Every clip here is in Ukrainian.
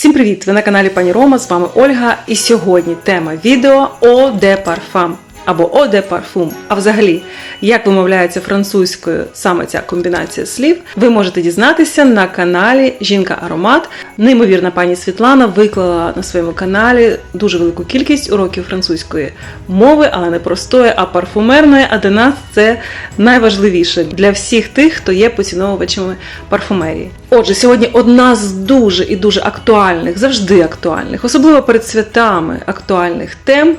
Всім привіт! Ви на каналі Пані Рома, з вами Ольга. І сьогодні тема відео О де Parfum» або «Eau de Parfum». А взагалі, як вимовляється французькою саме ця комбінація слів, ви можете дізнатися на каналі Жінка Аромат. Неймовірна пані Світлана виклала на своєму каналі дуже велику кількість уроків французької мови, але не простої, а парфумерної. А для нас це найважливіше для всіх тих, хто є поціновувачами парфумерії. Отже, сьогодні одна з дуже і дуже актуальних, завжди актуальних, особливо перед святами актуальних тем.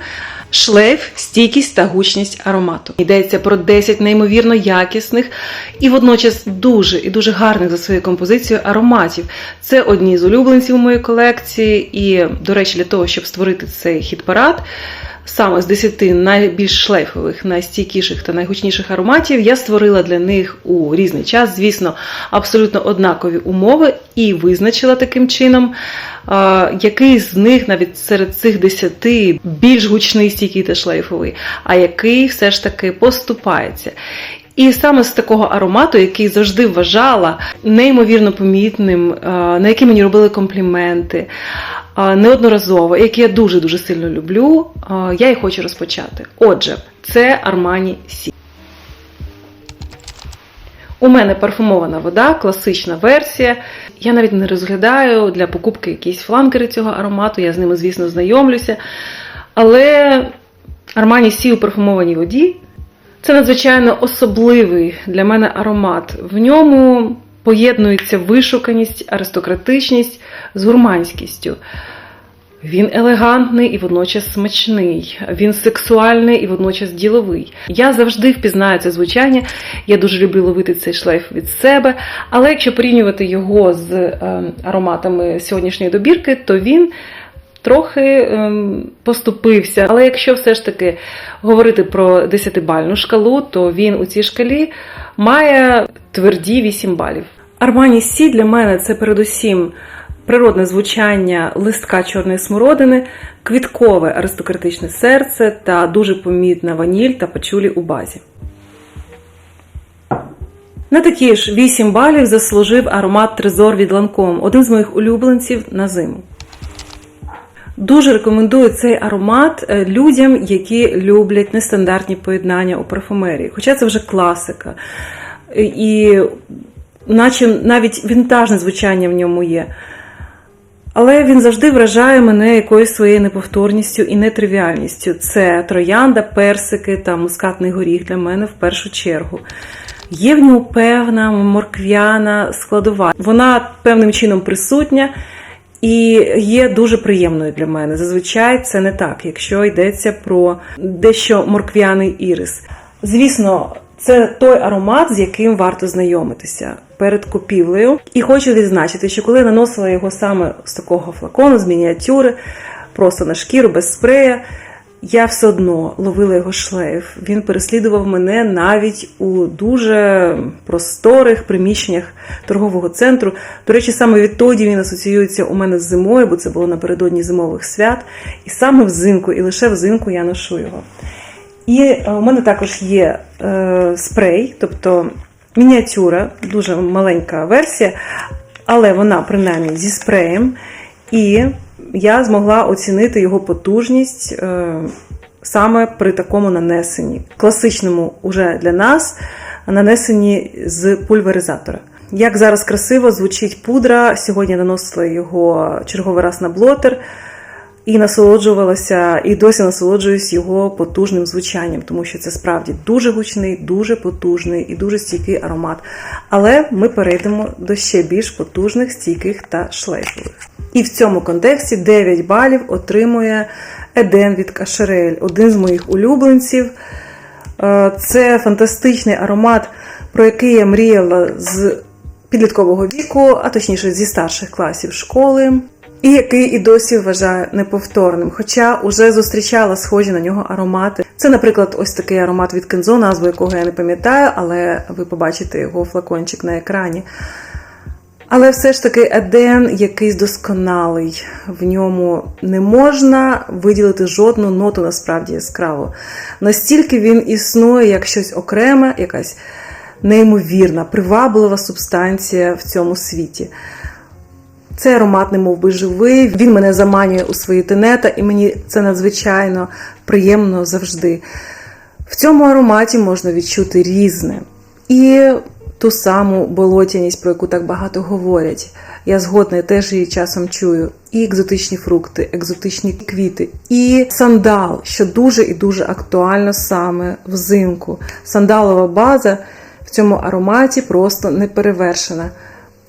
Шлейф, стійкість та гучність аромату. Йдеться про 10 неймовірно якісних і водночас дуже і дуже гарних за своєю композицією ароматів. Це одні з улюбленців моєї колекції, і, до речі, для того, щоб створити цей хіт-парад. Саме з 10 найбільш шлейфових, найстійкіших та найгучніших ароматів я створила для них у різний час, звісно, абсолютно однакові умови, і визначила таким чином, який з них навіть серед цих 10 більш гучний, стійкий та шлейфовий, а який все ж таки поступається. І саме з такого аромату, який завжди вважала неймовірно помітним, на який мені робили компліменти неодноразово, який я дуже-дуже сильно люблю, я і хочу розпочати. Отже, це Armani Сі. У мене парфумована вода, класична версія. Я навіть не розглядаю для покупки якісь фланкери цього аромату, я з ними, звісно, знайомлюся. Але Armani Сі у парфумованій воді це надзвичайно особливий для мене аромат. В ньому поєднується вишуканість, аристократичність з гурманськістю. Він елегантний і водночас смачний. Він сексуальний і водночас діловий. Я завжди впізнаю це звучання. Я дуже люблю ловити цей шлейф від себе. Але якщо порівнювати його з е, ароматами сьогоднішньої добірки, то він трохи ем, поступився. Але якщо все ж таки говорити про 10-бальну шкалу, то він у цій шкалі має тверді 8 балів. Армані Сі для мене це передусім природне звучання листка чорної смородини, квіткове аристократичне серце та дуже помітна ваніль та пачулі у базі. На такі ж 8 балів заслужив аромат Трезор від Ланком, один з моїх улюбленців на зиму. Дуже рекомендую цей аромат е, людям, які люблять нестандартні поєднання у парфумерії. Хоча це вже класика. І наче навіть вінтажне звучання в ньому є. Але він завжди вражає мене якоюсь своєю неповторністю і нетривіальністю. Це троянда, персики та мускатний горіх для мене в першу чергу. Є в ньому певна морквяна складова. Вона певним чином присутня і є дуже приємною для мене. Зазвичай це не так, якщо йдеться про дещо морквяний ірис. Звісно, це той аромат, з яким варто знайомитися перед купівлею. І хочу відзначити, що коли я наносила його саме з такого флакону, з мініатюри, просто на шкіру, без спрея, я все одно ловила його шлейф. Він переслідував мене навіть у дуже просторих приміщеннях торгового центру. До речі, саме відтоді він асоціюється у мене з зимою, бо це було напередодні зимових свят. І саме взимку, і лише взимку я ношу його. І е, у мене також є е, спрей, тобто мініатюра, дуже маленька версія, але вона принаймні зі спреєм. І я змогла оцінити його потужність е, саме при такому нанесенні. Класичному уже для нас нанесенні з пульверизатора. Як зараз красиво звучить пудра, сьогодні наносила його черговий раз на блотер і насолоджувалася, і досі насолоджуюсь його потужним звучанням, тому що це справді дуже гучний, дуже потужний і дуже стійкий аромат. Але ми перейдемо до ще більш потужних, стійких та шлейфових. І в цьому контексті 9 балів отримує Еден від Кашерель, один з моїх улюбленців. Е, Це фантастичний аромат, про який я мріяла з підліткового віку, а точніше зі старших класів школи і який і досі вважаю неповторним, хоча уже зустрічала схожі на нього аромати. Це, наприклад, ось такий аромат від Кензо, назву якого я не пам'ятаю, але ви побачите його флакончик на екрані. Але все ж таки Еден якийсь досконалий. В ньому не можна виділити жодну ноту насправді яскраво. Настільки він існує як щось окреме, якась неймовірна, приваблива субстанція в цьому світі. Цей аромат, немов би живий, він мене заманює у свої тенета, і мені це надзвичайно приємно завжди. В цьому ароматі можна відчути різне. І ту саму болотяність, про яку так багато говорять. Я згодна теж її часом чую. І екзотичні фрукти, екзотичні квіти, і сандал, що дуже і дуже актуально саме взимку. Сандалова база в цьому ароматі просто неперевершена.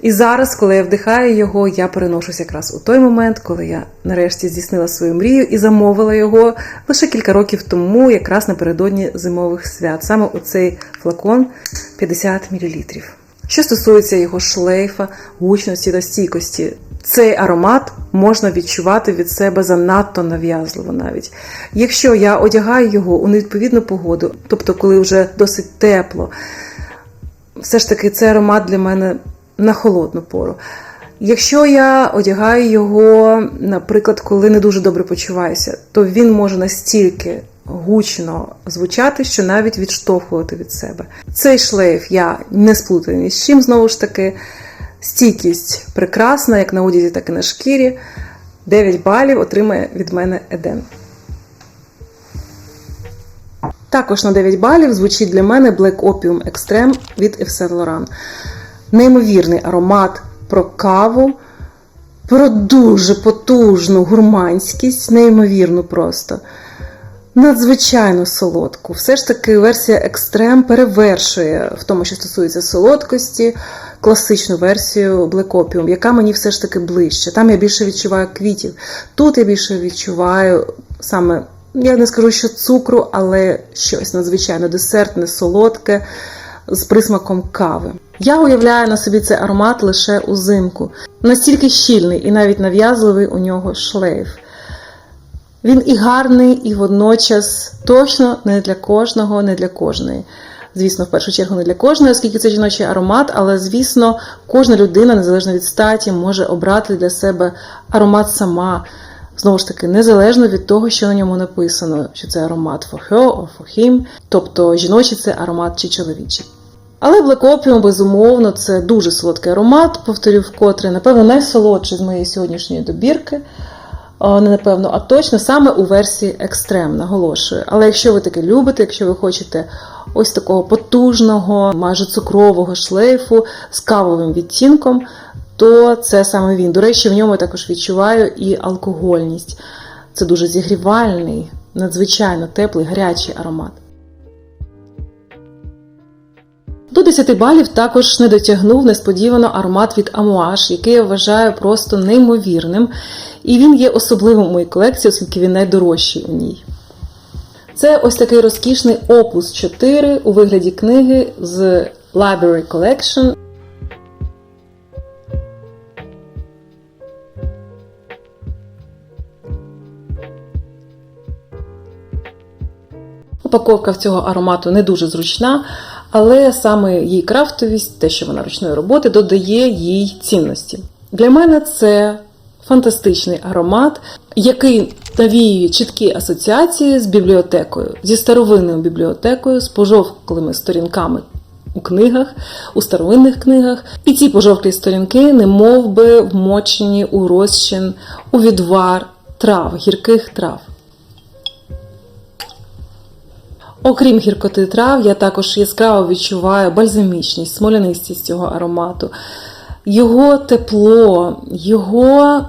І зараз, коли я вдихаю його, я переношусь якраз у той момент, коли я нарешті здійснила свою мрію і замовила його лише кілька років тому, якраз напередодні зимових свят, саме у цей флакон 50 мл. Що стосується його шлейфа, гучності та стійкості, цей аромат можна відчувати від себе занадто нав'язливо навіть. Якщо я одягаю його у невідповідну погоду, тобто коли вже досить тепло, все ж таки цей аромат для мене на холодну пору. Якщо я одягаю його, наприклад, коли не дуже добре почуваюся, то він може настільки гучно звучати, що навіть відштовхувати від себе. Цей шлейф я не сплутаю ні з чим, знову ж таки. Стійкість прекрасна, як на одязі, так і на шкірі. 9 балів отримає від мене Еден. Також на 9 балів звучить для мене Black Opium Extreme від Yves Saint Laurent. Неймовірний аромат про каву, про дуже потужну гурманськість, неймовірну просто. Надзвичайно солодку. Все ж таки версія Екстрем перевершує в тому, що стосується солодкості, класичну версію Black Opium, яка мені все ж таки ближче. Там я більше відчуваю квітів. Тут я більше відчуваю саме, я не скажу, що цукру, але щось надзвичайно десертне, солодке, з присмаком кави. Я уявляю на собі цей аромат лише узимку. Настільки щільний і навіть нав'язливий у нього шлейф. Він і гарний, і водночас точно не для кожного, не для кожної. Звісно, в першу чергу не для кожної, оскільки це жіночий аромат, але, звісно, кожна людина, незалежно від статі, може обрати для себе аромат сама. Знову ж таки, незалежно від того, що на ньому написано, чи це аромат for her or for him, тобто жіночий це аромат чи чоловічий. Але Black Opium, безумовно, це дуже солодкий аромат, повторю вкотре, напевно, найсолодший з моєї сьогоднішньої добірки не напевно, а точно саме у версії екстрем, наголошую. Але якщо ви таке любите, якщо ви хочете ось такого потужного, майже цукрового шлейфу з кавовим відтінком, то це саме він. До речі, в ньому я також відчуваю і алкогольність. Це дуже зігрівальний, надзвичайно теплий, гарячий аромат. До 10 балів також не дотягнув несподівано аромат від Амуаш, який я вважаю просто неймовірним. І він є особливим у моїй колекції, оскільки він найдорожчий у ній. Це ось такий розкішний Opus 4 у вигляді книги з Library Collection. Упаковка в цього аромату не дуже зручна, але саме її крафтовість, те, що вона ручної роботи, додає їй цінності. Для мене це фантастичний аромат, який навіює чіткі асоціації з бібліотекою, зі старовинною бібліотекою, з пожовклими сторінками у книгах, у старовинних книгах. І ці пожовклі сторінки, не мов би вмочені у розчин, у відвар трав, гірких трав. Окрім гіркоти трав, я також яскраво відчуваю бальзамічність, смолянистість цього аромату, його тепло, його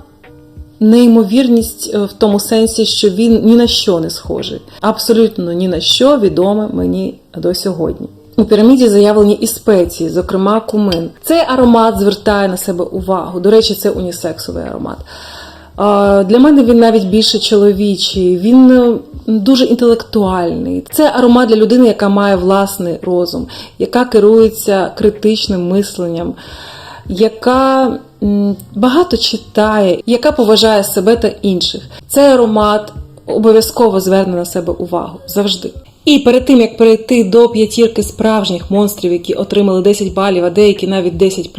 неймовірність в тому сенсі, що він ні на що не схожий. Абсолютно ні на що відоме мені до сьогодні. У піраміді заявлені і спеції, зокрема кумин. Цей аромат звертає на себе увагу. До речі, це унісексовий аромат. Для мене він навіть більше чоловічий, він дуже інтелектуальний. Це аромат для людини, яка має власний розум, яка керується критичним мисленням, яка багато читає, яка поважає себе та інших. Цей аромат обов'язково зверне на себе увагу завжди. І перед тим як перейти до п'ятірки справжніх монстрів, які отримали 10 балів, а деякі навіть 10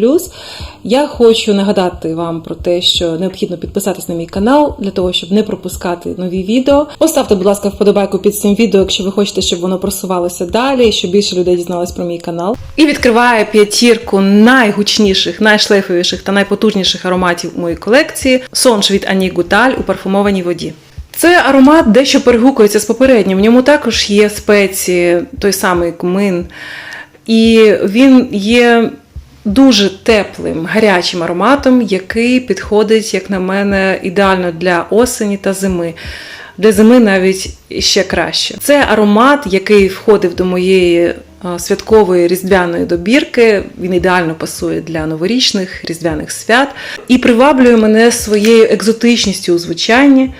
я хочу нагадати вам про те, що необхідно підписатись на мій канал для того, щоб не пропускати нові відео. Поставте, будь ласка, вподобайку під цим відео, якщо ви хочете, щоб воно просувалося далі, щоб більше людей дізналось про мій канал. І відкриває п'ятірку найгучніших, найшлейфовіших та найпотужніших ароматів моїй колекції Сонж від Ані Гуталь у парфумованій воді. Це аромат дещо перегукується з попереднім. В ньому також є спеції, той самий кумин. І він є дуже теплим, гарячим ароматом, який підходить, як на мене, ідеально для осені та зими. Для зими навіть ще краще. Це аромат, який входив до моєї е, святкової різдвяної добірки. Він ідеально пасує для новорічних різдвяних свят і приваблює мене своєю екзотичністю у звучанні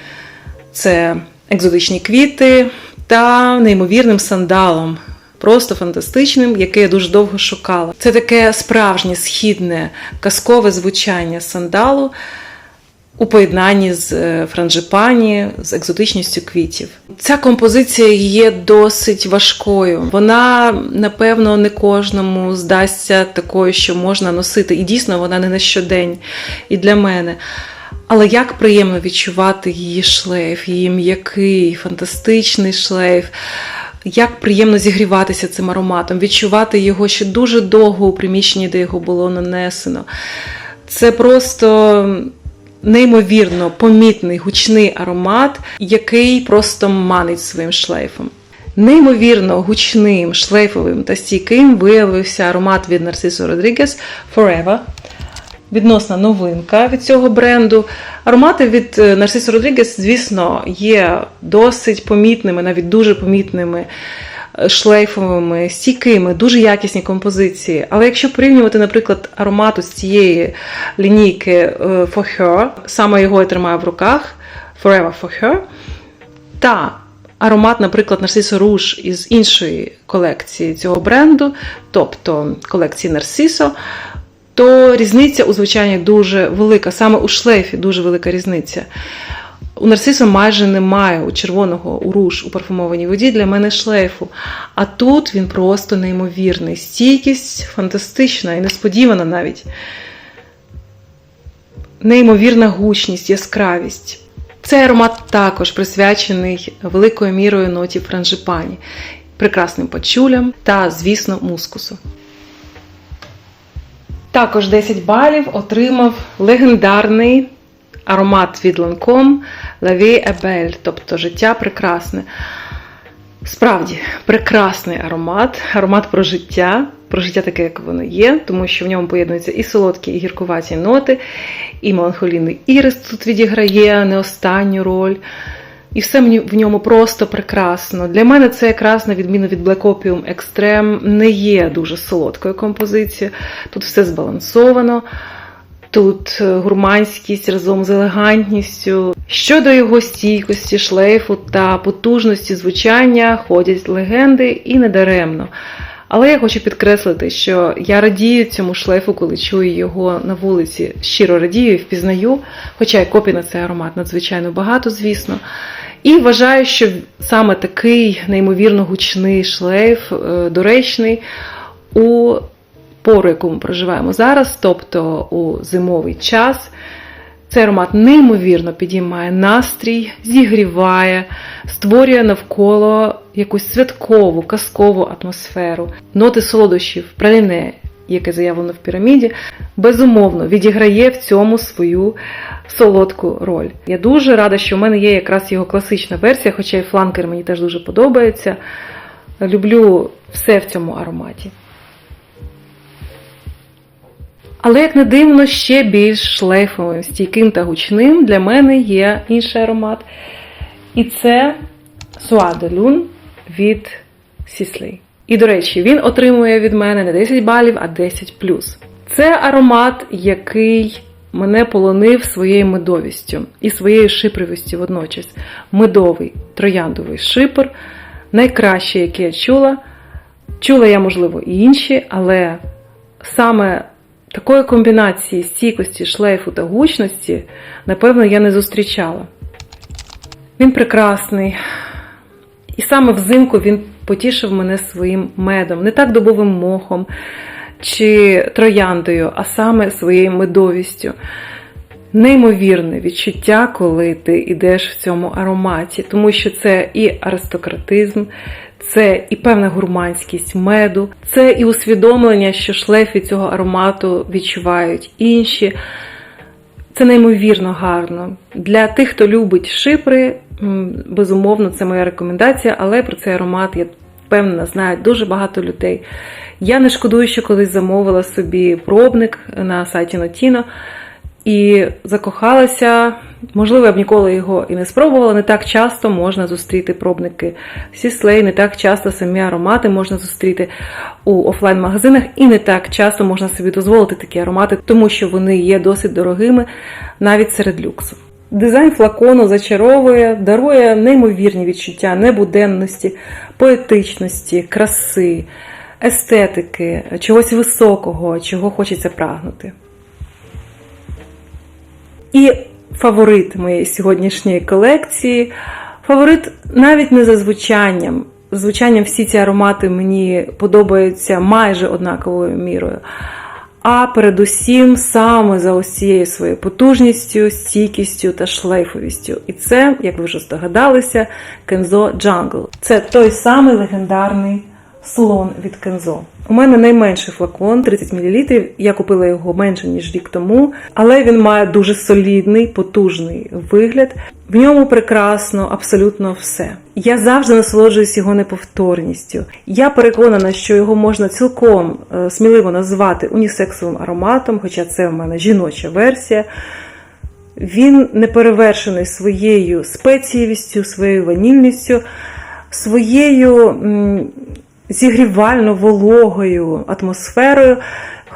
це екзотичні квіти та неймовірним сандалом. Просто фантастичним, який я дуже довго шукала. Це таке справжнє східне казкове звучання сандалу у поєднанні з е, франжипані, з екзотичністю квітів. Ця композиція є досить важкою. Вона, напевно, не кожному здасться такою, що можна носити. І дійсно, вона не на щодень і для мене. Але як приємно відчувати її шлейф, її м'який, фантастичний шлейф. Як приємно зігріватися цим ароматом, відчувати його ще дуже довго у приміщенні, де його було нанесено. Це просто неймовірно помітний гучний аромат, який просто манить своїм шлейфом. Неймовірно гучним, шлейфовим та стійким виявився аромат від Narciso Rodriguez Forever відносна новинка від цього бренду. Аромати від е, Narciso Rodriguez, звісно, є досить помітними, навіть дуже помітними. Е, шлейфовими, стійкими, дуже якісні композиції. Але якщо порівнювати, наприклад, аромату з цієї лінійки е, For Her, саме його я тримаю в руках, Forever For Her, та аромат, наприклад, Narciso Rouge із іншої колекції цього бренду, тобто колекції Narciso, то різниця у звучанні дуже велика. Саме у шлейфі дуже велика різниця. У нарцису майже немає у червоного у руш у парфумованій воді для мене шлейфу. А тут він просто неймовірний. Стійкість фантастична і несподівана навіть. Неймовірна гучність, яскравість. Цей аромат також присвячений великою мірою ноті франжипані, прекрасним пачулям та, звісно, мускусу. Також 10 балів отримав легендарний аромат від Lancome La Vie est тобто життя прекрасне. Справді, прекрасний аромат, аромат про життя, про життя таке, як воно є, тому що в ньому поєднуються і солодкі, і гіркуваті ноти, і меланхолійний ірис тут відіграє не останню роль. І все в ньому просто прекрасно. Для мене це якраз, на відміну від Black Opium Extreme, не є дуже солодкою композицією. Тут все збалансовано, тут е, гурманськість разом з елегантністю. Щодо його стійкості, шлейфу та потужності звучання ходять легенди і недаремно. Але я хочу підкреслити, що я радію цьому шлейфу, коли чую його на вулиці. Щиро радію і впізнаю, хоча й копій на цей аромат надзвичайно багато, звісно. І вважаю, що саме такий неймовірно гучний шлейф, е, доречний у пору, яку ми проживаємо зараз, тобто у зимовий час. Цей аромат неймовірно підіймає настрій, зігріває, створює навколо якусь святкову, казкову атмосферу, ноти солодощів, праліне, яке заявлено в піраміді, безумовно відіграє в цьому свою солодку роль. Я дуже рада, що в мене є якраз його класична версія, хоча і фланкер мені теж дуже подобається. Люблю все в цьому ароматі. Але, як не дивно, ще більш шлейфовим, стійким та гучним для мене є інший аромат. І це Lune від Sisley. І, до речі, він отримує від мене не 10 балів, а 10 Це аромат, який мене полонив своєю медовістю і своєю шипривістю водночас. Медовий трояндовий шипр, найкраще, яке я чула. Чула я, можливо, і інші, але саме такої комбінації стійкості, шлейфу та гучності, напевно, я не зустрічала. Він прекрасний. І саме взимку він потішив мене своїм медом, не так дубовим мохом чи трояндою, а саме своєю медовістю. Неймовірне відчуття, коли ти йдеш в цьому ароматі, тому що це і аристократизм, це і певна гурманськість меду, це і усвідомлення, що шлейф цього аромату відчувають інші. Це неймовірно гарно. Для тих, хто любить шипри, безумовно, це моя рекомендація, але про цей аромат я впевнена, знають дуже багато людей. Я не шкодую, що колись замовила собі пробник на сайті Notino і закохалася. Можливо, я б ніколи його і не спробувала. Не так часто можна зустріти пробники Сіслей, не так часто самі аромати можна зустріти у офлайн-магазинах, і не так часто можна собі дозволити такі аромати, тому що вони є досить дорогими навіть серед люксу. Дизайн флакону зачаровує, дарує неймовірні відчуття небуденності, поетичності, краси, естетики, чогось високого, чого хочеться прагнути. І фаворит моєї сьогоднішньої колекції. Фаворит навіть не за звучанням. Звучанням всі ці аромати мені подобаються майже однаковою мірою. А передусім саме за ось цією своєю потужністю, стійкістю та шлейфовістю. І це, як ви вже здогадалися, Кензо Джангл. Це той самий легендарний слон від Kenzo. У мене найменший флакон 30 мл. Я купила його менше ніж рік тому, але він має дуже солідний, потужний вигляд. В ньому прекрасно, абсолютно все. Я завжди насолоджуюсь його неповторністю. Я переконана, що його можна цілком е, сміливо назвати унісексовим ароматом, хоча це в мене жіноча версія. Він не перевершений своєю спецієвістю, своєю ванільністю, своєю зігрівально вологою атмосферою.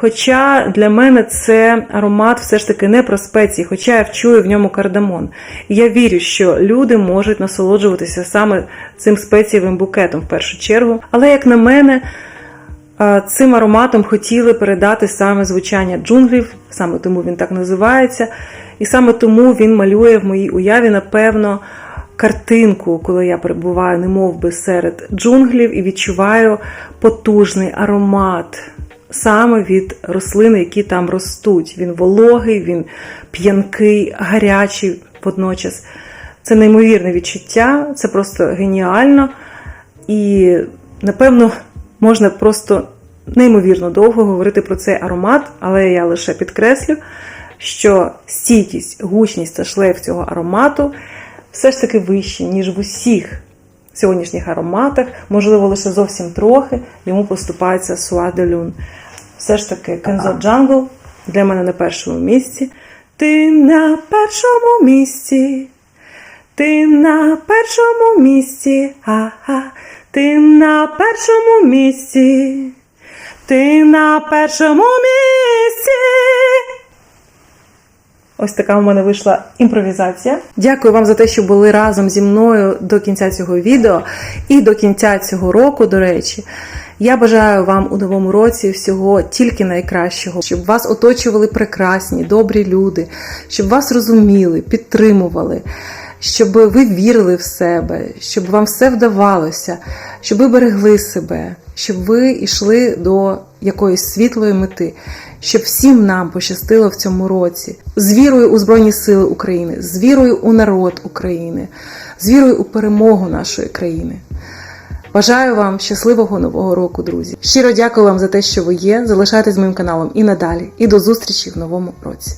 Хоча для мене це аромат все ж таки не про спеції, хоча я вчую в ньому кардамон. І я вірю, що люди можуть насолоджуватися саме цим спецієвим букетом в першу чергу. Але, як на мене, цим ароматом хотіли передати саме звучання джунглів, саме тому він так називається. І саме тому він малює в моїй уяві, напевно, картинку, коли я перебуваю, немов би серед джунглів, і відчуваю потужний аромат саме від рослин, які там ростуть. Він вологий, він п'янкий, гарячий водночас. Це неймовірне відчуття, це просто геніально. І, напевно, можна просто неймовірно довго говорити про цей аромат, але я лише підкреслю, що стійкість, гучність та шлейф цього аромату все ж таки вищі, ніж в усіх сьогоднішніх ароматах, можливо, лише зовсім трохи йому поступається Суа де Люн. Все ж таки, Kenzo Jungle для мене на першому місці. Ти на першому місці. Ти на першому місці. Ага. Ти на першому місці. Ти на першому місці. Ось така у мене вийшла імпровізація. Дякую вам за те, що були разом зі мною до кінця цього відео і до кінця цього року, до речі. Я бажаю вам у новому році всього тільки найкращого, щоб вас оточували прекрасні, добрі люди, щоб вас розуміли, підтримували, щоб ви вірили в себе, щоб вам все вдавалося, щоб ви берегли себе, щоб ви йшли до якоїсь світлої мети, щоб всім нам пощастило в цьому році з вірою у Збройні Сили України, з вірою у народ України, з вірою у перемогу нашої країни. Бажаю вам щасливого нового року, друзі. Щиро дякую вам за те, що ви є. Залишайтесь моїм каналом і надалі. І до зустрічі в новому році.